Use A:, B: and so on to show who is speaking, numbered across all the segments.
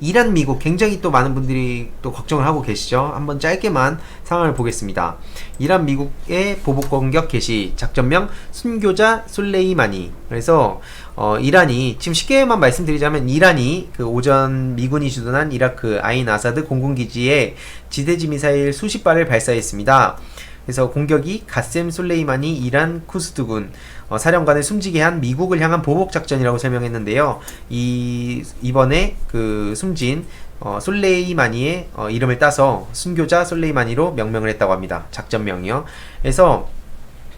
A: 이란 미국 굉장히 또 많은 분들이 또 걱정을 하고 계시죠. 한번 짧게만 상황을 보겠습니다. 이란 미국의 보복 공격 개시 작전명 순교자 솔레이마니. 그래서 어, 이란이 지금 쉽게만 말씀드리자면 이란이 그 오전 미군이 주둔한 이라크 아인 아사드 공군 기지에 지대지 미사일 수십 발을 발사했습니다. 그래서 공격이 가셈 솔레이마니 이란 쿠스두군 어, 사령관을 숨지게 한 미국을 향한 보복 작전이라고 설명했는데요. 이 이번에 그 숨진 어, 솔레이마니의 어, 이름을 따서 순교자 솔레이마니로 명명을 했다고 합니다. 작전명이요. 그래서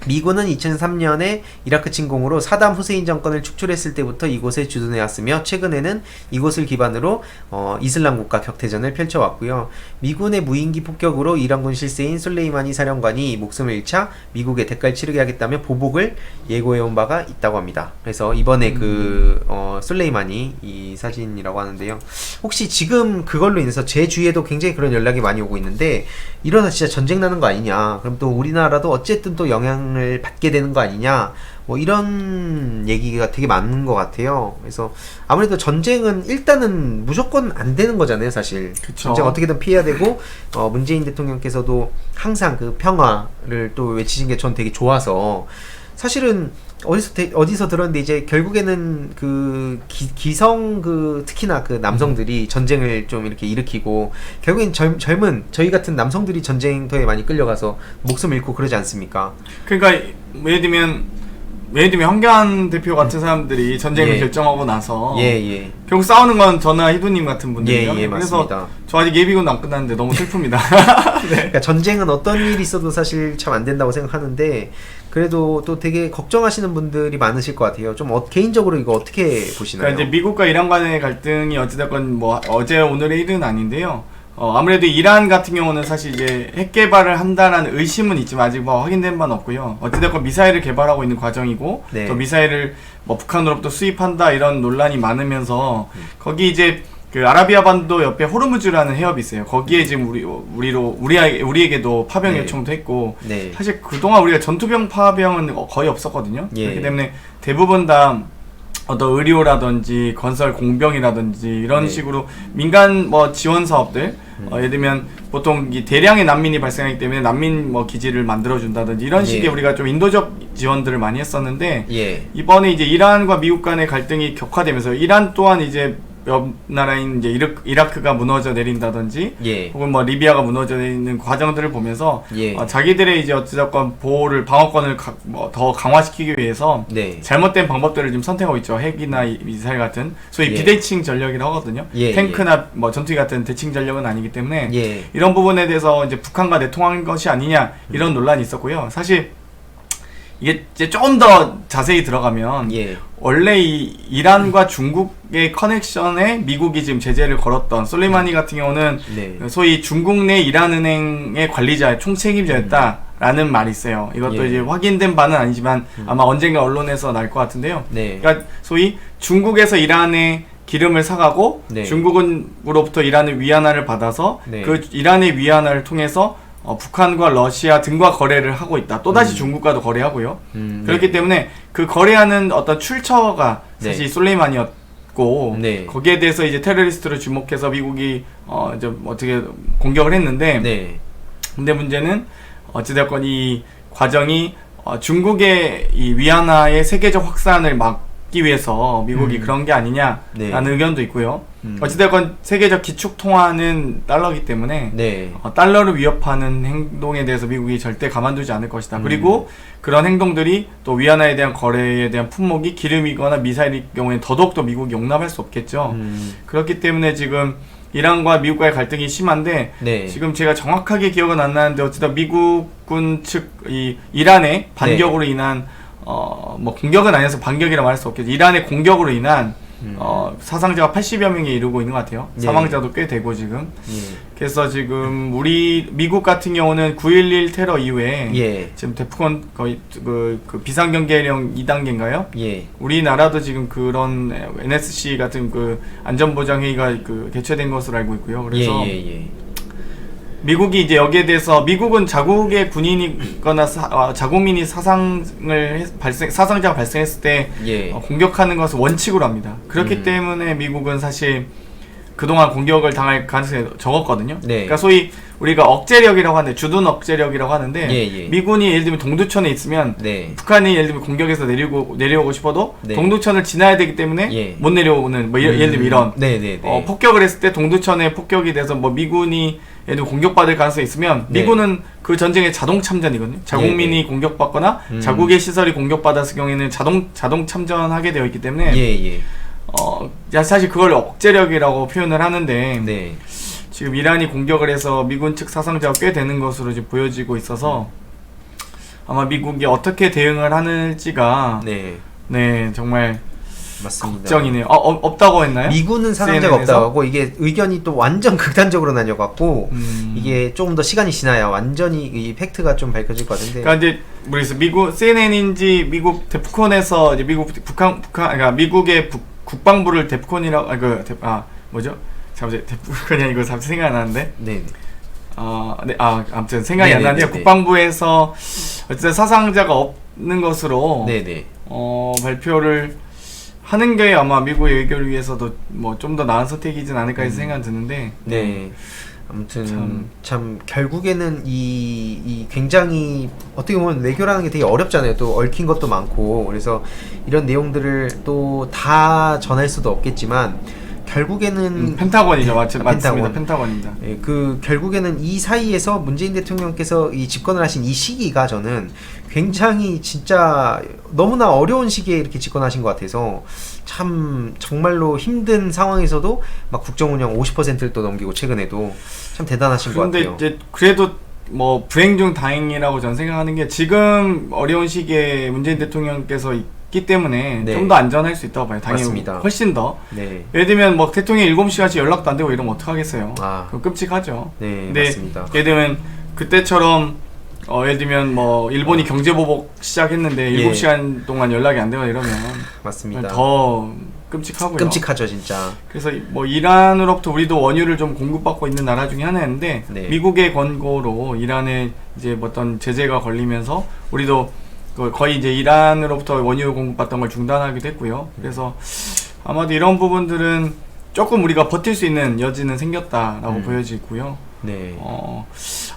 A: 미군은 2003년에 이라크 침공으로 사담 후세인 정권을 축출했을 때부터 이곳에 주둔해 왔으며 최근에는 이곳을 기반으로 어, 이슬람 국가 격퇴전을 펼쳐왔고요. 미군의 무인기 폭격으로 이란군 실세인 솔레이마니 사령관이 목숨을 잃자 미국에 대가를 치르게 하겠다며 보복을 예고해온 바가 있다고 합니다. 그래서 이번에 그 어, 솔레이마니 이 사진이라고 하는데요. 혹시 지금 그걸로 인해서 제 주위에도 굉장히 그런 연락이 많이 오고 있는데 이러다 진짜 전쟁 나는 거 아니냐? 그럼 또 우리나라도 어쨌든 또 영향 을 받게 되는 거 아니냐? 뭐 이런 얘기가 되게 많은 것 같아요. 그래서 아무래도 전쟁은 일단은 무조건 안 되는 거잖아요, 사실.
B: 그쵸.
A: 전쟁 어떻게든 피해야 되고 어, 문재인 대통령께서도 항상 그 평화를 또 외치신 게 전 되게 좋아서 사실은 어디서 대- 어디서 들었는데 이제 결국에는 그 기, 성그 특히나 그 남성들이 전쟁을 좀 이렇게 일으키고 결국엔 젊, 젊은 저희 같은 남성들이 전쟁터에 많이 끌려가서 목숨 잃고 그러지 않습니까?
B: 그러니까 예를 들면 예를 들면 현관 대표 같은 사람들이 전쟁을
A: 예.
B: 결정하고 나서
A: 예, 예.
B: 결국 싸우는 건 저나 희두님 같은 분들이요.
A: 예, 예,
B: 그래서
A: 맞습니다.
B: 저 아직 예비군도 안 끝났는데 너무 슬픕니다. 네.
A: 그러니까 전쟁은 어떤 일이 있어도 사실 참 안 된다고 생각하는데 그래도 또 되게 걱정하시는 분들이 많으실 것 같아요. 좀 어, 개인적으로 이거 어떻게 보시나요?
B: 그러니까 이제 미국과 이란 간의 갈등이 어찌됐건 뭐 어제 오늘의 일은 아닌데요. 어, 아무래도 이란 같은 경우는 사실 이제 핵 개발을 한다라는 의심은 있지만 아직 뭐 확인된 바는 없고요. 어찌됐건 미사일을 개발하고 있는 과정이고
A: 네.
B: 또 미사일을 뭐 북한으로부터 수입한다 이런 논란이 많으면서
A: 음.
B: 거기 이제 그 아라비아 반도 옆에 호르무즈라는 해협이 있어요. 거기에 지금 우리 우리로 우리 우리에게도 파병
A: 네.
B: 요청도 했고
A: 네.
B: 사실 그동안 우리가 전투병 파병은 거의 없었거든요.
A: 예.
B: 그렇기 때문에 대부분 다 어떤 의료라든지 건설 공병이라든지 이런
A: 네.
B: 식으로 민간 뭐 지원 사업들
A: 음.
B: 어, 예를 들면 보통 이 대량의 난민이 발생하기 때문에 난민 뭐 기지를 만들어 준다든지 이런 식의
A: 예.
B: 우리가 좀 인도적 지원들을 많이 했었는데
A: 예.
B: 이번에 이제 이란과 미국 간의 갈등이 격화되면서 이란 또한 이제 옆 나라인 이제 이르, 이라크가 무너져 내린다든지
A: 예.
B: 혹은 뭐 리비아가 무너져 있는 과정들을 보면서
A: 예.
B: 어, 자기들의 이제 어찌됐건 보호를 방어권을 가, 뭐, 더 강화시키기 위해서
A: 네.
B: 잘못된 방법들을 지금 선택하고 있죠. 핵이나 이- 미사일 같은 소위
A: 예.
B: 비대칭 전력이라고 하거든요.
A: 예,
B: 탱크나 뭐 전투기 같은 대칭 전력은 아니기 때문에
A: 예.
B: 이런 부분에 대해서 이제 북한과 내통한 것이 아니냐 이런 논란이 있었고요. 사실 이게 이제 조금 더 자세히 들어가면
A: 예.
B: 원래 이 이란과 중국의 커넥션에 미국이 지금 제재를 걸었던 솔레이마니 같은 경우는
A: 네.
B: 소위 중국 내 이란은행의 관리자, 총책임자였다라는 말이 있어요. 이것도
A: 예.
B: 이제 확인된 바는 아니지만 아마 언젠가 언론에서 날 것 같은데요.
A: 네.
B: 그러니까 소위 중국에서 이란에 기름을 사가고
A: 네.
B: 중국으로부터 이란의 위안화를 받아서
A: 네.
B: 그 이란의 위안화를 통해서 어, 북한과 러시아 등과 거래를 하고 있다. 또다시
A: 음.
B: 중국과도 거래하고요.
A: 음,
B: 그렇기 때문에 그 거래하는 어떤 출처가
A: 네.
B: 사실 솔레이만이었고
A: 네.
B: 거기에 대해서 이제 테러리스트로 주목해서 미국이 어 이제 어떻게 공격을 했는데
A: 네.
B: 근데 문제는 어찌됐건 이 과정이 어 중국의 이 위안화의 세계적 확산을 막 기 위해서 미국이
A: 음.
B: 그런 게 아니냐라는
A: 네.
B: 의견도 있고요.
A: 음.
B: 어찌됐건 세계적 기축 통화는 달러기 때문에
A: 네.
B: 어, 달러를 위협하는 행동에 대해서 미국이 절대 가만두지 않을 것이다.
A: 음.
B: 그리고 그런 행동들이 또 위안화에 대한 거래에 대한 품목이 기름이거나 미사일일 경우에 더더욱더 미국이 용납할 수 없겠죠.
A: 음,
B: 그렇기 때문에 지금 이란과 미국과의 갈등이 심한데
A: 네.
B: 지금 제가 정확하게 기억은 안 나는데 어쨌든 미국군 측 이 이란의 반격으로
A: 네.
B: 인한 어 뭐 공격은 아니어서 반격이라 말할 수 없겠죠. 이란의 공격으로 인한
A: 음.
B: 어 사상자가 80여 명에 이르고 있는 것 같아요.
A: 네.
B: 사망자도 꽤 되고 지금.
A: 예.
B: 그래서 지금 우리 미국 같은 경우는 9.11 테러 이후에
A: 예.
B: 지금 대북권 거의 그, 그 비상경계령 2단계인가요?
A: 예.
B: 우리나라도 지금 그런 NSC 같은 그 안전보장회의가 그 개최된 것으로 알고 있고요. 그래서
A: 예, 예, 예.
B: 미국이 이제 여기에 대해서 미국은 자국의 군인이거나 사, 아, 자국민이 사상을 했- 발생 사상자가 발생했을 때
A: 예.
B: 어, 공격하는 것을 원칙으로 합니다. 그렇기
A: 음.
B: 때문에 미국은 사실 그동안 공격을 당할 가능성이 적었거든요.
A: 네.
B: 그러니까 소위 우리가 억제력이라고 하는데 주둔 억제력이라고 하는데
A: 예, 예.
B: 미군이 예를 들면 동두천에 있으면
A: 네.
B: 북한이 예를 들면 공격해서 내리고 내려오고 싶어도
A: 네.
B: 동두천을 지나야 되기 때문에
A: 예.
B: 못 내려오는 뭐 예를, 예를 들면 이런
A: 네, 네, 네.
B: 어, 폭격을 했을 때 동두천에 폭격이 돼서 뭐 미군이 예를 들면 공격받을 가능성이 있으면
A: 네.
B: 미군은 그 전쟁의 자동 참전이거든요. 자국민이 공격받거나
A: 음.
B: 자국의 시설이 공격받았을 경우에는 자동 자동 참전하게 되어 있기 때문에
A: 예, 예.
B: 어, 야, 사실 그걸 억제력이라고 표현을 하는데
A: 네.
B: 지금 이란이 공격을 해서 미군 측 사상자가 꽤 되는 것으로 지금 보여지고 있어서 아마 미국이 어떻게 대응을 하는지가 네,
A: 네.
B: 정말
A: 맞습니다.
B: 걱정이네요. 어, 어, 없다고 했나요?
A: 미군은 사상자가
B: CNN 에서?
A: 없다고 하고 이게 의견이 또 완전 극단적으로 나뉘어 갖고
B: 음.
A: 이게 조금 더 시간이 지나야 완전히 이 팩트가 좀 밝혀질 것 같은데.
B: 그러니까 이제 모르겠어요. 미국 CNN인지 미국 데프콘에서 이제 미국 북한 북한 그러니까 미국의 북, 국방부를 데프콘이라고 아그 아 뭐죠? 잠시 데프콘이 아니고 잠시 생각이 안 나는데
A: 네.
B: 아, 네, 아, 아무튼 생각이 안
A: 네네네네.
B: 나는데 국방부에서 어쨌든 사상자가 없는 것으로
A: 네, 네.
B: 어, 발표를 하는 게 아마 미국의 외교를 위해서도 뭐 좀 더 나은 선택이진 않을까 해서 생각이 드는데
A: 네. 아무튼 참,
B: 참.
A: 결국에는 이, 이 굉장히 어떻게 보면 외교라는 게 되게 어렵잖아요. 또 얽힌 것도 많고 그래서 이런 내용들을 또 다 전할 수도 없겠지만 결국에는
B: 음, 펜타곤이죠 맞,
A: 아,
B: 맞습니다
A: 펜타곤.
B: 펜타곤입니다
A: 예, 그 결국에는 이 사이에서 문재인 대통령께서 이 집권을 하신 이 시기가 저는 굉장히 진짜 너무나 어려운 시기에 이렇게 집권하신 것 같아서 참 정말로 힘든 상황에서도 막 국정 운영 50%를 또 넘기고 최근에도 참 대단하신 것
B: 근데
A: 같아요.
B: 이제 그래도 뭐 불행 중 다행이라고 저는 생각하는 게 지금 어려운 시기에 문재인 대통령께서 있 기 때문에
A: 네.
B: 좀 더 안전할 수 있다고 봐요 당연히
A: 맞습니다.
B: 훨씬 더
A: 네,
B: 예를 들면 뭐 대통령이 7시간씩 연락도 안 되고 이러면 어떡하겠어요
A: 아.
B: 그거 끔찍하죠
A: 네
B: 근데
A: 맞습니다.
B: 예를 들면 그때처럼 어, 예를 들면 뭐 일본이 경제 보복 시작했는데
A: 예.
B: 7시간 동안 연락이 안 되고 이러면
A: 맞습니다.
B: 더 끔찍하고요.
A: 끔찍하죠 진짜.
B: 그래서 뭐 이란으로부터 우리도 원유를 좀 공급받고 있는 나라 중에 하나인데
A: 네.
B: 미국의 권고로 이란에 이제 뭐 어떤 제재가 걸리면서 우리도 그 거의 이제 이란으로부터 원유 공급받던 걸 중단하기도 했고요. 그래서 아마도 이런 부분들은 조금 우리가 버틸 수 있는 여지는 생겼다라고
A: 음.
B: 보여지고요.
A: 네.
B: 어,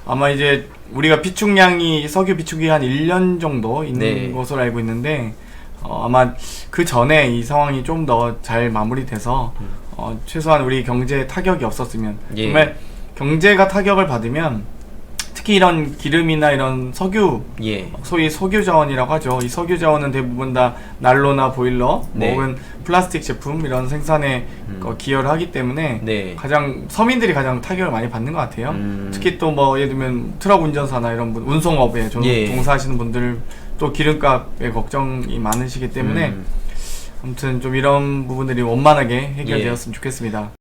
B: 아마 이제 우리가 비축량이 석유 비축이 한 1년 정도 있는
A: 네.
B: 것으로 알고 있는데 어, 아마 그 전에 이 상황이 좀 더 잘 마무리돼서
A: 음.
B: 어, 최소한 우리 경제에 타격이 없었으면
A: 예.
B: 정말 경제가 타격을 받으면 특히 이런 기름이나 이런 석유
A: 예.
B: 소위 석유 자원이라고 하죠. 이 석유 자원은 대부분 다 난로나 보일러,
A: 네.
B: 뭐 혹은 플라스틱 제품 이런 생산에
A: 음.
B: 어, 기여를 하기 때문에
A: 네.
B: 가장 서민들이 가장 타격을 많이 받는 것 같아요.
A: 음.
B: 특히 또 뭐 예를 들면 트럭 운전사나 이런 분, 운송업에 종,
A: 예.
B: 종사하시는 분들 또 기름값에 걱정이 많으시기 때문에
A: 음.
B: 아무튼 좀 이런 부분들이 원만하게
A: 예.
B: 해결되었으면 좋겠습니다.